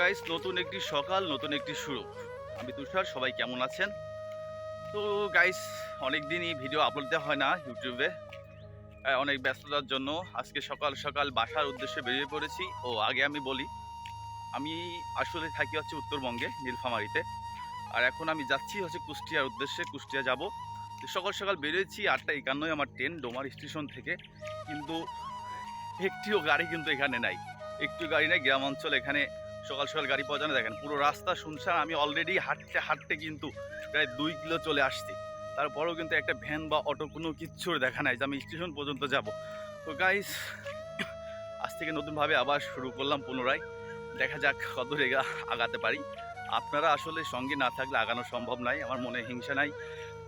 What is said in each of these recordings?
Guys নতুন একটি সকাল, নতুন একটি শুরু। আমি তুষার, সবাই কেমন আছেন? তো গাইস অনেক দিনই ভিডিও আপলোড দেওয়া হয় না ইউটিউবে অনেক ব্যস্ততার জন্য আজকে সকাল সকাল বাসার উদ্দেশ্যে বেরিয়ে পড়েছি। ও, আগে আমি বলি, আমি আসলে থাকি হচ্ছে উত্তরবঙ্গে, নীলফামারিতে। আর এখন আমি যাচ্ছি হচ্ছে কুষ্টিয়ার উদ্দেশ্যে, কুষ্টিয়া যাব। তো সকাল সকাল বেরিয়েছি, আটটা একান্নই আমার ট্রেন ডোমার স্টেশন থেকে। কিন্তু একটিও গাড়ি কিন্তু এখানে নাই। একটু গাড়ি নেই গ্রাম অঞ্চল এখানে সকাল সকাল গাড়ি পাওয়া যায় না। দেখেন, পুরো রাস্তা শুনছেন, আমি অলরেডি হাঁটতে হাঁটতে কিন্তু প্রায় দুই কিলো চলে আসছি। তারপরেও কিন্তু একটা ভ্যান বা অটো কোনো কিচ্ছুর দেখা নাই যে আমি স্টেশন পর্যন্ত যাব। তো গাইস আজ থেকে নতুনভাবে আবার শুরু করলাম পুনরায়। দেখা যাক কত রেগা আগাতে পারি। আপনারা আসলে সঙ্গে না থাকলে আগানো সম্ভব নাই, আমার মনে হিংসা নাই।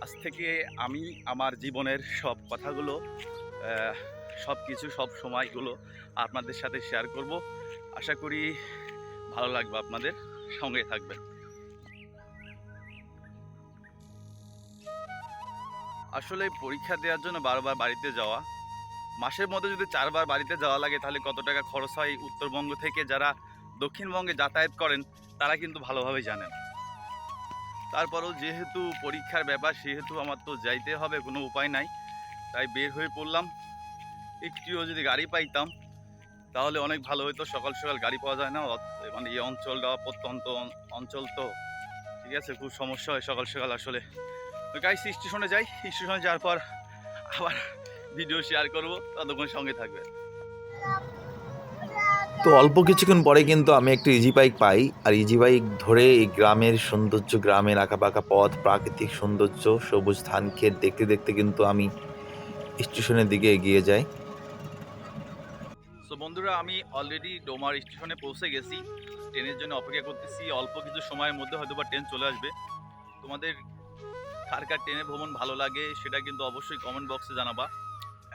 আজ থেকে আমি আমার জীবনের সব কথাগুলো সব কিছু সব সময়গুলো আপনাদের সাথে শেয়ার করব। আশা করি ভালো লাগবে আপনাদের, সঙ্গে থাকবেন। আসলে পরীক্ষা দেওয়ার জন্য বারবার বাড়িতে যাওয়া, মাসের মধ্যে যদি চারবার বাড়িতে যাওয়া লাগে, তাহলে কত টাকা খরচ হয়? উত্তরবঙ্গ থেকে যারা দক্ষিণবঙ্গে যাতায়াত করেন, তারা কিন্তু ভালোভাবে জানেন। তারপরেও যেহেতু পরীক্ষার ব্যাপার, সেহেতু আমার তো যাইতে হবে, কোনো উপায় নাই। তাই বের হয়ে পড়লাম। একটিও যদি গাড়ি পাইতাম, তাহলে অনেক ভালো হতো সকাল সকাল গাড়ি পাওয়া যায় না মানে এই অঞ্চলটা প্রত্যন্ত অঞ্চল তো, ঠিক আছে, খুব সমস্যা হয় সকাল সকাল আসলে। তো গাইস স্টেশনে যাই স্টেশনে যাওয়ার পর আবার ভিডিও শেয়ার করব, ততক্ষণ সঙ্গে থাকবে তো অল্প কিছুক্ষণ পরে কিন্তু আমি একটু ইজি বাইক পাই, আর ইজি বাইক ধরে এই গ্রামের সৌন্দর্য, গ্রামের আঁকাবাঁকা পথ, প্রাকৃতিক সৌন্দর্য, সবুজ ধান ক্ষেত দেখতে দেখতে কিন্তু আমি স্টেশনের দিকে এগিয়ে যাই। বন্ধুরা, আমি অলরেডি ডোমার স্টেশনে পৌঁছে গেছি। ট্রেনের জন্য অপেক্ষা করতেছি। অল্প কিছু সময়ের মধ্যে হয়তো বা ট্রেন চলে আসবে। তোমাদের কার কার ট্রেনে ভ্রমণ ভালো লাগে সেটা কিন্তু অবশ্যই কমেন্ট বক্সে জানাবা।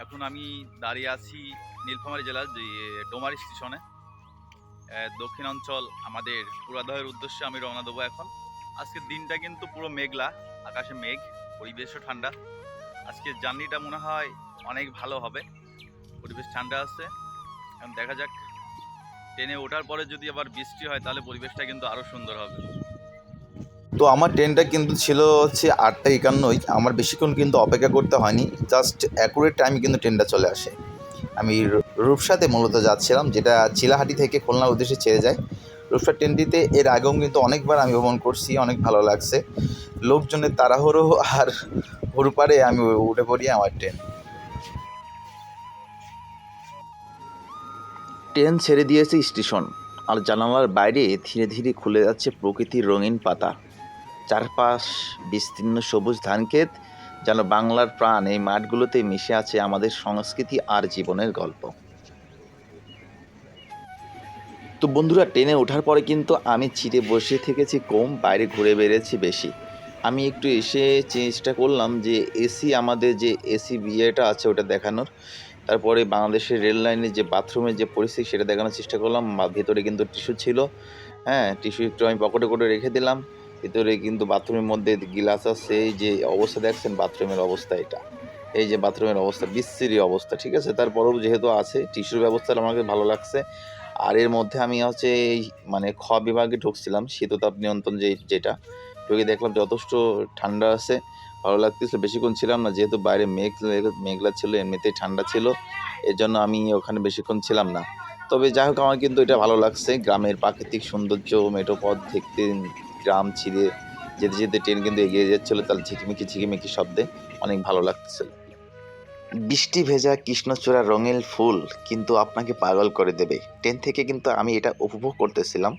এখন আমি দাঁড়িয়ে আছি নীলফামারী জেলার, যে ডোমার স্টেশনে। দক্ষিণাঞ্চল আমাদের পুরাদহের উদ্দেশ্যে আমি রওনা দেবো এখন। আজকের দিনটা কিন্তু পুরো মেঘলা, আকাশে মেঘ, পরিবেশও ঠান্ডা। আজকের জার্নিটা মনে হয় অনেক ভালো হবে। পরিবেশ ঠান্ডা আছে। এখন দেখা যাক। ট্রেনে ওঠার পরে যদি আবার বৃষ্টি হয়, তাহলে পরিবেশটা কিন্তু আরও সুন্দর হবে। তো আমার ট্রেনটা কিন্তু ছিল হচ্ছে আটটা একান্নই। আমার বেশিক্ষণ কিন্তু অপেক্ষা করতে হয়নি। জাস্ট অ্যাকুরেট টাইমে কিন্তু ট্রেনটা চলে আসে। আমি রূপসাতে মূলত যাচ্ছিলাম, যেটা চিলাহাটি থেকে খুলনার উদ্দেশ্যে ছেড়ে যায়। রূপসা ট্রেনটিতে এর আগেও কিন্তু অনেকবার আমি ভ্রমণ করছি, অনেক ভালো লাগছে। লোকজনের তাড়াহুড়ো আর হুড়পাড়ে আমি উঠে পড়ি আমার ট্রেন। ট্রেন ছেড়ে দিয়েছে স্টেশন। আর জানালার বাইরে ধীরে ধীরে খুলে যাচ্ছে প্রকৃতির রঙিন পাতা। চারপাশ বিস্তীর্ণ সবুজ ধানক্ষেত, যেন বাংলার প্রাণ এই মাঠগুলোতে মিশে আছে আমাদের সংস্কৃতি আর জীবনের গল্প। তো বন্ধুরা, ট্রেনে ওঠার পরে কিন্তু আমি চিটে বসে থেকেছি কম, বাইরে ঘুরে বেড়েছি বেশি। আমি একটু এসে চেষ্টা করলাম যে এসি আমাদের যে এসি বিয়েটা আছে ওটা দেখানোর তারপরে বাংলাদেশের রেল লাইনের যে বাথরুমের যে পরিস্থিতি, সেটা দেখানোর চেষ্টা করলাম। ভেতরে কিন্তু টিস্যু ছিল। হ্যাঁ টিস্যু একটু আমি পকেটে করে রেখে দিলাম। ভিতরে কিন্তু বাথরুমের মধ্যে গিলাস আছে। এই যে অবস্থা দেখছেন, বাথরুমের অবস্থা এটা। এই যে বাথরুমের অবস্থা, বিশ্রী অবস্থা, ঠিক আছে? তারপরেও যেহেতু আছে, টিস্যুর ব্যবস্থাটা আমাকে ভালো লাগছে। আর এর মধ্যে আমি হচ্ছে এই মানে খ বিভাগে ঢুকছিলাম শীততাপ নিয়ন্ত্রণ যে, যেটা, ঢুকে দেখলাম যথেষ্ট ঠান্ডা আছে। ভালো লাগতেছিল। বেশিক্ষণ ছিলাম না, যেহেতু বাইরে মেঘ মেঘলা ছিল, এমনিতেই ঠান্ডা ছিল এর জন্য আমি ওখানে বেশিক্ষণ ছিলাম না। তবে যাই হোক, আমার কিন্তু এটা ভালো লাগছে। গ্রামের প্রাকৃতিক সৌন্দর্য, মেঠো পথ দেখতে, গ্রাম ছিঁড়ে যেতে যেতে ট্রেন কিন্তু এগিয়ে যাচ্ছিল তাহলে ঝিকিমিকি ঝিকিমিকি শব্দে অনেক ভালো লাগছিল বৃষ্টি ভেজা কৃষ্ণচূড়া রঙিন ফুল কিন্তু আপনাকে পাগল করে দেবে। ট্রেন থেকে কিন্তু আমি এটা উপভোগ করতেছিলাম।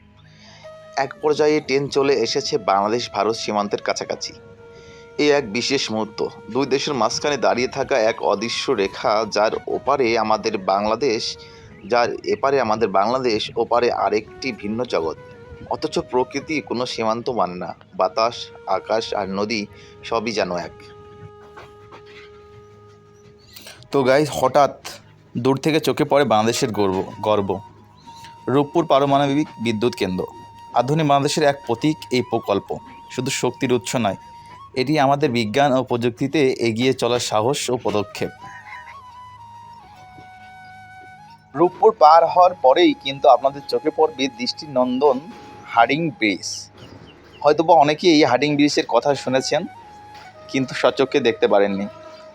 এক পর্যায়ে ট্রেন চলে এসেছে বাংলাদেশ ভারত সীমান্তের কাছাকাছি। এই এক বিশেষ মুহূর্ত। দুই দেশের মাঝখানে দাঁড়িয়ে থাকা এক অদৃশ্য রেখা যার ওপারে আমাদের বাংলাদেশ, যার এপারে আমাদের বাংলাদেশ, ওপারে আরেকটি ভিন্ন জগৎ। অথচ প্রকৃতি কোনো সীমান্ত মানে না। বাতাস, আকাশ আর নদী সবই যেন এক। তো গাই হঠাৎ দূর থেকে চোখে পড়ে বাংলাদেশের গর্ব গর্ব। রূপপুর পারমাণবিক বিদ্যুৎ কেন্দ্র। আধুনিক বাংলাদেশের এক প্রতীক এই প্রকল্প। শুধু শক্তির উৎস নয় এটি আমাদের বিজ্ঞান ও প্রযুক্তিতে এগিয়ে চলার সাহস ও পদক্ষেপ। রূপপুর পার হওয়ার পরেই কিন্তু আপনাদের চোখে পড়বে দৃষ্টিনন্দন হার্ডিং ব্রিজ। হয়তোবা অনেকেই এই হার্ডিং ব্রিজের কথা শুনেছেন, কিন্তু সচক্ষে দেখতে পারেননি।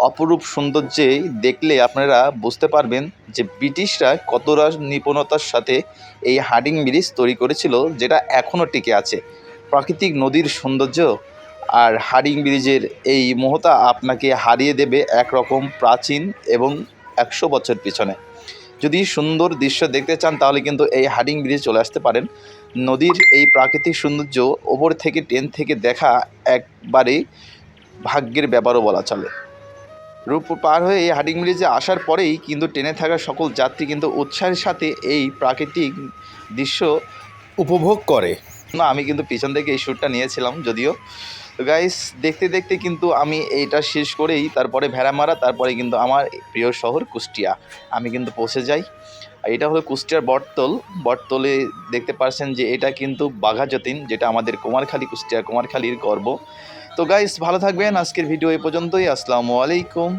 অপরূপ সৌন্দর্যে দেখলে আপনারা বুঝতে পারবেন যে ব্রিটিশরা কতটা নিপুণতার সাথে এই হার্ডিং ব্রিজ তৈরি করেছিল, যেটা এখনও টিকে আছে। প্রাকৃতিক নদীর সৌন্দর্য আর হার্ডিং ব্রিজের এই মোহতা আপনাকে হারিয়ে দেবে একরকম প্রাচীন এবং একশো বছর পিছনে। যদি সুন্দর দৃশ্য দেখতে চান, তাহলে কিন্তু এই হার্ডিং ব্রিজে চলে আসতে পারেন। নদীর এই প্রাকৃতিক সৌন্দর্য ওপর থেকে ট্রেন থেকে দেখা একবারে ভাগ্যের ব্যাপারও বলা চলে। রূপপুর পার হয়ে এই হার্ডিং ব্রিজে আসার পরেই কিন্তু ট্রেনে থাকা সকল যাত্রী কিন্তু উৎসাহের সাথে এই প্রাকৃতিক দৃশ্য উপভোগ করে। না, আমি কিন্তু পিছন থেকে এই শ্যুটটা নিয়েছিলাম, যদিও তো গাইস দেখতে দেখতে কিন্তু আমি এইটা শেষ করেই, তারপরে ভেড়ামারা, তারপরে কিন্তু আমার প্রিয় শহর কুষ্টিয়া। আমি কিন্তু পৌঁছে যাই। আর এটা হলো কুষ্টিয়ার বটতল। বটতলে দেখতে পারছেন যে এটা কিন্তু বাঘা যতীন, যেটা আমাদের কুমারখালী কুষ্টিয়া কুমারখালীর গর্ব। তো গাইস ভালো থাকবেন। আজকের ভিডিও এই পর্যন্তই। আসসালামু আলাইকুম।